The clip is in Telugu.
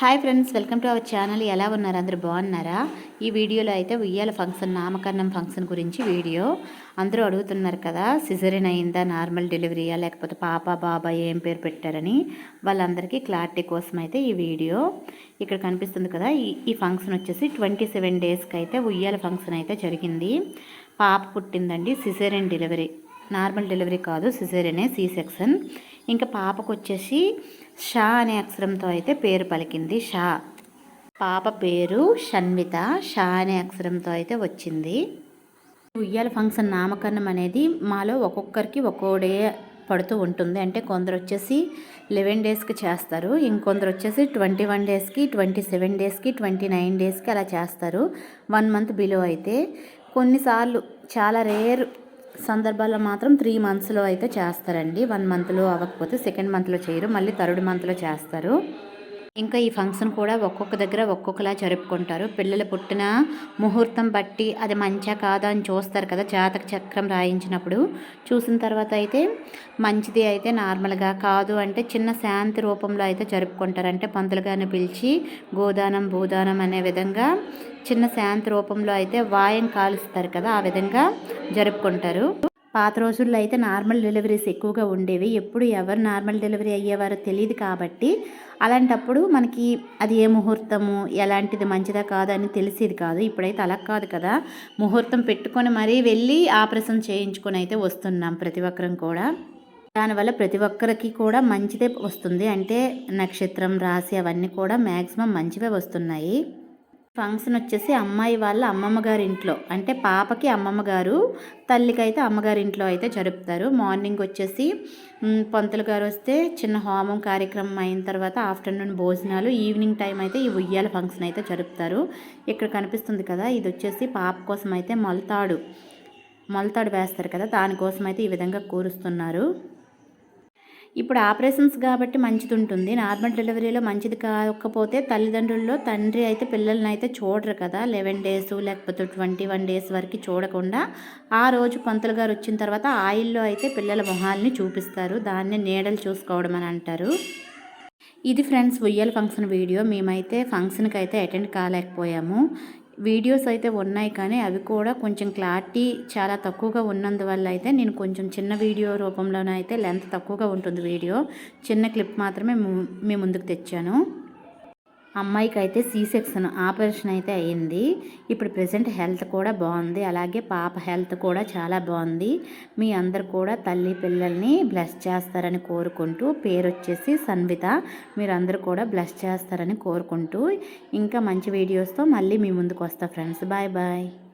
Hi friends welcome to our channel. ఎలా ఉన్నారు? అందరూ బాగున్నారా? ఈ వీడియోలో అయితే ఉయ్యాల ఫంక్షన్ నామకరణం ఫంక్షన్ గురించి వీడియో. అందరూ అడుగుతున్నారు కదా సిజరిన్ అయిందా నార్మల్ డెలివరీయా లేకపోతే పాప బాబా ఏం పేరు పెట్టారని. వాళ్ళందరికీ క్లారిటీ కోసం అయితే ఈ వీడియో ఇక్కడ కనిపిస్తుంది కదా. ఈ ఈ ఫంక్షన్ వచ్చేసి ట్వంటీ సెవెన్ డేస్కి అయితే ఉయ్యాల ఫంక్షన్ అయితే జరిగింది. పాప పుట్టిందండి సిజరిన్ డెలివరీ. నార్మల్ డెలివరీ కాదు సిజరినే సి సెక్షన్. ఇంకా పాపకు వచ్చేసి షా అనే అక్షరంతో అయితే పేరు పలికింది. షా. పాప పేరు షన్విత షా అనే అక్షరంతో అయితే వచ్చింది. ఉయ్యాల ఫంక్షన్ నామకరణం అనేది మాలో ఒక్కొక్కరికి ఒక్కో డే పడుతూ ఉంటుంది. అంటే కొందరు వచ్చేసి లెవెన్ డేస్కి చేస్తారు. ఇంకొందరు వచ్చేసి ట్వంటీ వన్ డేస్కి ట్వంటీ సెవెన్ డేస్కి ట్వంటీ నైన్ డేస్కి అలా చేస్తారు. వన్ మంత్ బిలో అయితే. కొన్నిసార్లు చాలా రేర్ సందర్భాల్లో మాత్రం త్రీ మంత్స్లో అయితే చేస్తారండి. వన్ మంత్లో అవ్వకపోతే సెకండ్ మంత్లో చేయరు. మళ్ళీ థర్డ్ మంత్లో చేస్తారు. ఇంకా ఈ ఫంక్షన్ కూడా ఒక్కొక్క దగ్గర ఒక్కొక్కలా జరుపుకుంటారు. పిల్లలు పుట్టిన ముహూర్తం బట్టి అది మంచా కాదా అని చూస్తారు కదా జాతక చక్రం రాయించినప్పుడు. చూసిన తర్వాత అయితే మంచిది అయితే నార్మల్గా కాదు అంటే చిన్న శాంతి రూపంలో అయితే జరుపుకుంటారు. అంటే పంతులు పిలిచి గోదానం భూదానం అనే విధంగా చిన్న శాంతి రూపంలో అయితే వాయం కాలుస్తారు కదా ఆ విధంగా జరుపుకుంటారు. పాత రోజుల్లో అయితే నార్మల్ డెలివరీస్ ఎక్కువగా ఉండేవి. ఎప్పుడు ఎవరు నార్మల్ డెలివరీ అయ్యేవారో తెలియదు కాబట్టి అలాంటప్పుడు మనకి అది ఏ ముహూర్తము ఎలాంటిది మంచిదా కాదా అని తెలిసేది కాదు. ఇప్పుడైతే అలా కాదు కదా. ముహూర్తం పెట్టుకొని మరీ వెళ్ళి ఆపరేషన్ చేయించుకొని అయితే వస్తున్నాం ప్రతి ఒక్కరం కూడా. దానివల్ల ప్రతి ఒక్కరికి కూడా మంచిదే వస్తుంది. అంటే నక్షత్రం రాశి అవన్నీ కూడా మ్యాక్సిమం మంచివే వస్తున్నాయి. ఫంక్షన్ వచ్చేసి అమ్మాయి వాళ్ళ అమ్మమ్మ గారి ఇంట్లో అంటే పాపకి అమ్మమ్మ గారు తల్లికి అయితే అమ్మగారి ఇంట్లో అయితే జరుపుతారు. మార్నింగ్ వచ్చేసి పంతులు గారు వస్తే చిన్న హోమం కార్యక్రమం అయిన తర్వాత ఆఫ్టర్నూన్ భోజనాలు ఈవినింగ్ టైం అయితే ఈ ఉయ్యాల ఫంక్షన్ అయితే జరుపుతారు. ఇక్కడ కనిపిస్తుంది కదా ఇది వచ్చేసి పాప కోసం అయితే మొలతాడు. మొలతాడు వేస్తారు కదా దానికోసం అయితే ఈ విధంగా కూరుస్తున్నారు. ఇప్పుడు ఆపరేషన్స్ కాబట్టి మంచిది ఉంటుంది నార్మల్ డెలివరీలో మంచిది కాకపోతే తల్లిదండ్రుల్లో తండ్రి అయితే పిల్లల్ని అయితే చూడరు కదా. లెవెన్ డేస్ లేకపోతే ట్వంటీ వన్ డేస్ వరకు చూడకుండా ఆ రోజు పంతులు గారు వచ్చిన తర్వాత ఆయిల్లో అయితే పిల్లల మొహాల్ని చూపిస్తారు. దాన్ని నీడలు చూసుకోవడం అని అంటారు. ఇది ఫ్రెండ్స్ ఉయ్యల్ ఫంక్షన్ వీడియో. మేమైతే ఫంక్షన్కి అయితే అటెండ్ కాలేకపోయాము. వీడియోస్ అయితే ఉన్నాయి కానీ అవి కూడా కొంచెం క్లారిటీ చాలా తక్కువగా ఉన్నందువల్ల అయితే నేను కొంచెం చిన్న వీడియో రూపంలోనే అయితే లెంత్ తక్కువగా ఉంటుంది వీడియో. చిన్న క్లిప్ మాత్రమే మీ ముందుకు తెచ్చాను. అమ్మాయికి అయితే సీ సెక్షన్ ఆపరేషన్ అయితే అయ్యింది. ఇప్పుడు ప్రజెంట్ హెల్త్ కూడా బాగుంది. అలాగే పాప హెల్త్ కూడా చాలా బాగుంది. మీ అందరు కూడా తల్లి పిల్లల్ని బ్లెస్ చేస్తారని కోరుకుంటూ పేరు వచ్చేసి సన్విత. మీరు అందరు కూడా బ్లెస్ చేస్తారని కోరుకుంటూ ఇంకా మంచి వీడియోస్తో మళ్ళీ మీ ముందుకు వస్తా ఫ్రెండ్స్ బాయ్ బాయ్